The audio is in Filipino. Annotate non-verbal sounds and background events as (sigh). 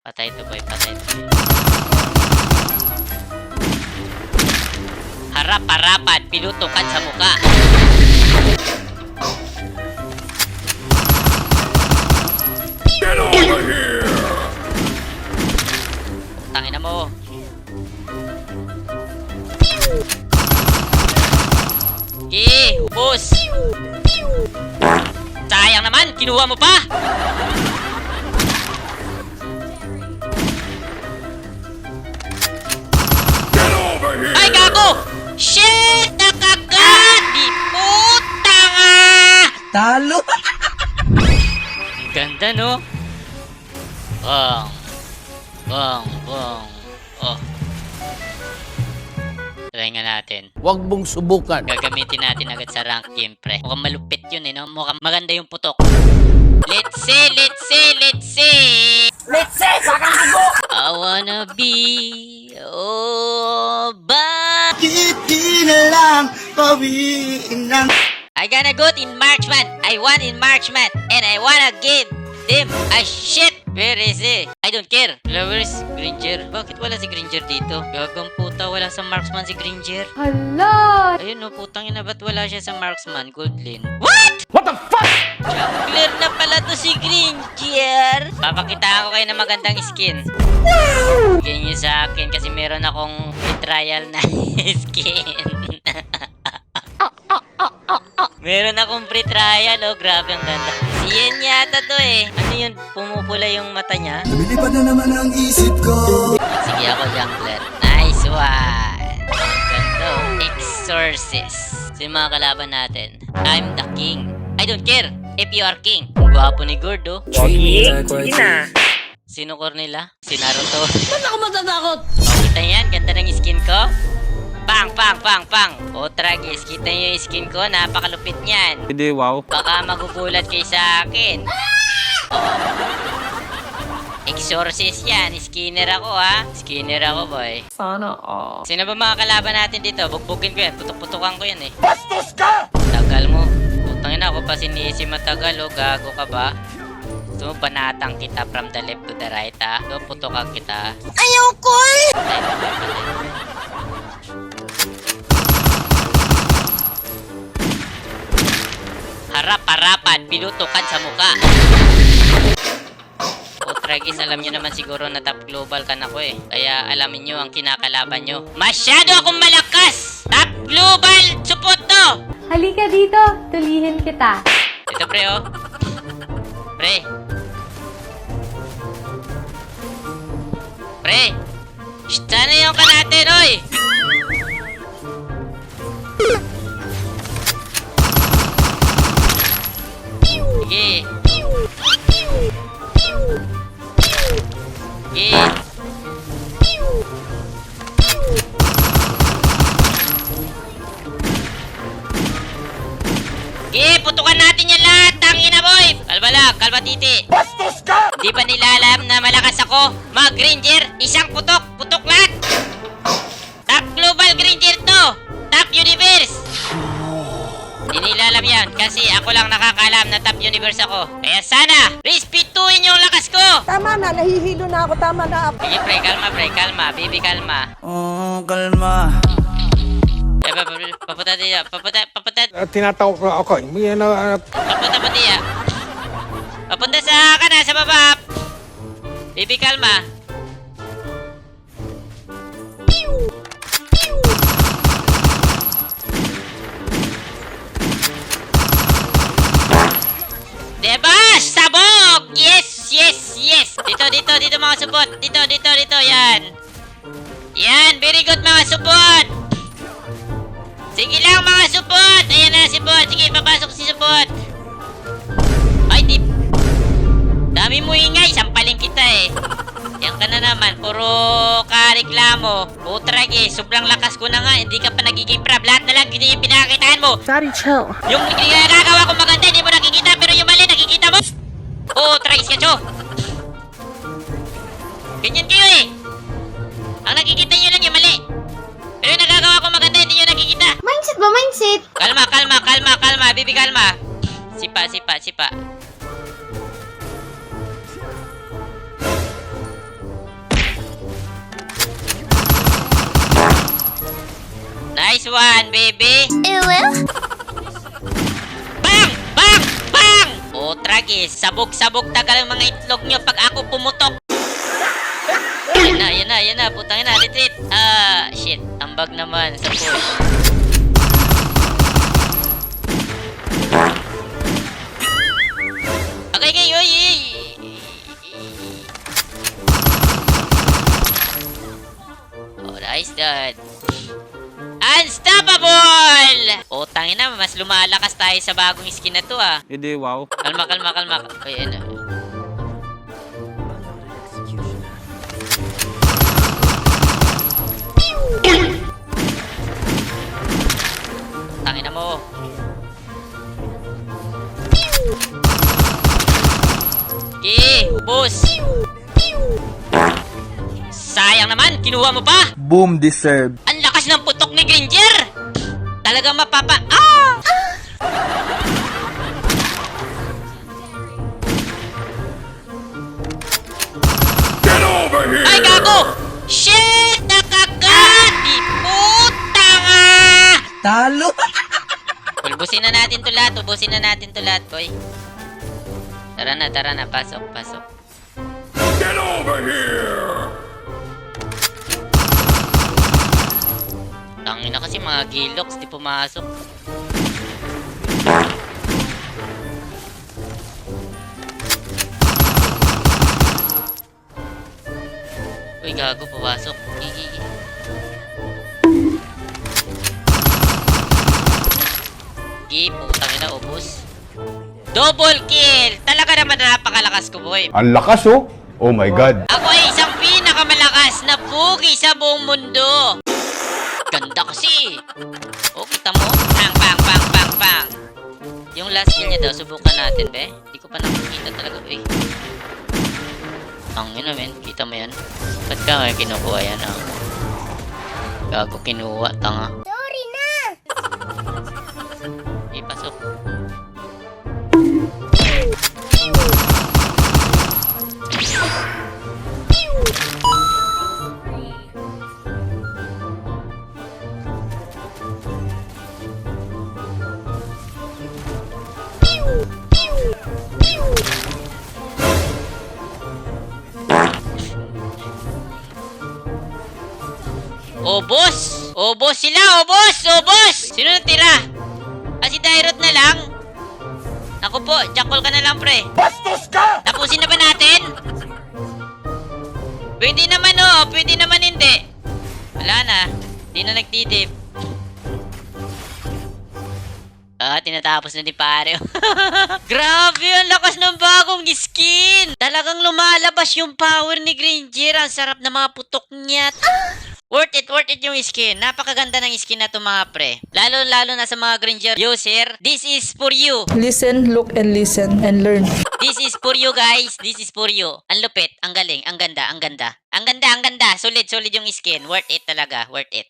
Patay to boy, patay to boy. Harap-harapan, pinutukan sa muka. Tangina mo. Okay, ubos. Sayang naman, kinuha mo pa. Ay, gago! Shit! Nakagat! Di puta nga! Talo! Ganda, no? Bang. Bang, bang. Oh. Try nga natin. Huwag mong subukan. Gagamitin natin agad sa rank game, pre. Mukhang malupit yun, eh, no? Mukhang maganda yung putok. Let's see, let's see, let's see! Let's say, sakang! I wanna be, oh, ba? Hindi na lang pawiin ng I gonna go in Marchman. I want in Marchman. And I wanna give them a shit. Where is he? I don't care. Is Granger? Bakit wala si Granger dito? Gagang puta, wala sa Marksman si Granger. Hala! Ayun no, putang ina, ba't wala siya sa Marksman? Goldlin. What? What the fuck? Jungler na pala to si Granger. Papakitaan ko kayo ng magandang skin. Bigyan niyo sa akin kasi meron akong free trial na (laughs) skin. meron akong free trial, oh. Grabe ang ganda. Yan yata to eh. Ano yun? Pumupula yung mata niya? Lumilipad na naman ang isip ko Sige ako, Jungler. Nice one! Ang ganda, oh. Exorcist. Sino yung mga kalaban natin? I'm the king. I don't care if you are king. Ang gwapo ni Gordo. Sino Cornela? Si Naruto. (laughs) Ba't ako matatakot? O, kita yan? Ganda ng skin ko. Pang, pang, pang, pang. O, tragis. Kita niyo yung skin ko? Napakalupit niyan. Hindi, wow. Baka magugulat kayo sa akin. Oh. Exorcist yan. Skinner ako, ha? Skinner ako, boy. Sana all. Sino ba mga kalaban natin dito? Bugbugin ko yan. Putok-putokan ko yan, eh. Bastos ka! Tagal mo. Putangin ako pa sinisi matagal, oh. Gago ka ba? Gusto mo banatang kita from the left to the right, ha? So, putokan kita. Ayaw ko eh. Harap-harapan, pinutukan sa muka. O Tragis, alam nyo naman siguro na top global ka na ko eh. Kaya alamin nyo ang kinakalaban nyo. Masyado akong malakas! Top global! Support to! Halika dito, tulihin kita. Ito pre oh. Pre. Shh, sana yung ka natin, oy! Sige. Sige. Sige, putukan natin yan lahat! Tangina, boy! Kalma lang, kalma titi. Bastos ka! Di ba nila alam na malakas ako? Mga Granger, isang putok, putok lahat! Top Global Granger to! Top Universe! Di nila alam yan kasi ako lang nakakaalam na Top Universe ako. Kaya sana, respetuhin yung lakas ko! Tama na, nahihilo na ako. Tama na. Sige pre, kalma pre, kalma. Baby, kalma. Oh, kalma Eh, pa- pa- papunta diya, papunta, papunta, tinatawag ko ako. May ano, ano, papunta pa diya. Papunta sa kanan, sa baba. Baby, kalma. Dito, dito. Yan. Yan, very good mga supot. Sige lang mga supot. Ayan na si Bot. Sige, papasok si supot. Ay, di... Dami mo ingay. Sampaling kita eh. Yan ka na naman. Puro ka-reklamo. Putrag eh. Sobrang lakas ko na nga. Hindi ka pa nagiging prab. Lahat na lang hindi yung pinakitaan mo. Daddy, chill. Yung ginagawa ko maganda, hindi mo nakikita, pero yung mali, nakikita mo. Oo, oh, tragis ka, Cho. Ang nakikita nyo lang yung mali. Pero yung nagagawa ko maganda, hindi nyo nakikita. Mindset ba? Mindset? Kalma, kalma, kalma, kalma. Bibi, kalma. Sipa, sipa, sipa. Nice one, baby. Ew. Bang! Bang! Bang! O, tragis. Sabog-sabog tagal ang mga itlog nyo pag ako pumutok. Na, yan na, yan na. Putang na, retreat. Ah, shit. Ambag naman sa push. Okay, okay, oy, oy. Oh, nice that. Unstoppable! O, tangin na, mas lumalakas tayo sa bagong skin na to ah. Hindi, wow. Kalma, kalma, kalma. Ay, ano. Tangin na mo. Okay, ubos. Sayang naman, kinuha mo pa. Boom deserve. Ang lakas ng putok ni Granger! Talagang mapapa... Ah! Get over here! Talo. Ulbusin na natin to lahat. Ubusin na natin to lahat, boy. Tara na, tara na. Pasok, pasok. Get over here! Tangin na kasi mga gilox, di pumasok. Uy, gago, papasok. Gigi. Gi, putang ina, ubos. Double kill! Talaga naman napakalakas ko, boy. Ang lakas oh. Oh my God. Ako ay isang pinakamalakas na pugi sa buong mundo. Ganda kasi. O, kita mo? Pang, pang, pang, pang, pang. Yung last kill niya daw, subukan natin, be. Hindi ko pa nakikita talaga, be. Ang ina, men. Kita mo yan? Ba't ka may kinukuha yan, ah? Gago kinuha, tanga. Obos! Obos sila! Obos! Obos! Sino natira? Ah, si Dairot na lang? Ako po, jackal ka na lang, pre. Bastos ka! Tapusin na ba natin? Pwede naman oh, pwede naman hindi. Wala na, di na nagtitip. Ah, tinatapos na ni pare. (laughs) Grabe, ang lakas ng bagong skin! Talagang lumalabas yung power ni Granger. Ang sarap na mga putok niya. Worth it, worth it yung skin. Napakaganda ng skin na to mga pre. Lalo-lalo na sa mga Granger user. This is for you. Listen, look, and listen, and learn. This is for you guys. This is for you. Ang lupit, ang galing, ang ganda, ang ganda. Ang ganda, ang ganda. Solid, solid yung skin. Worth it talaga. Worth it.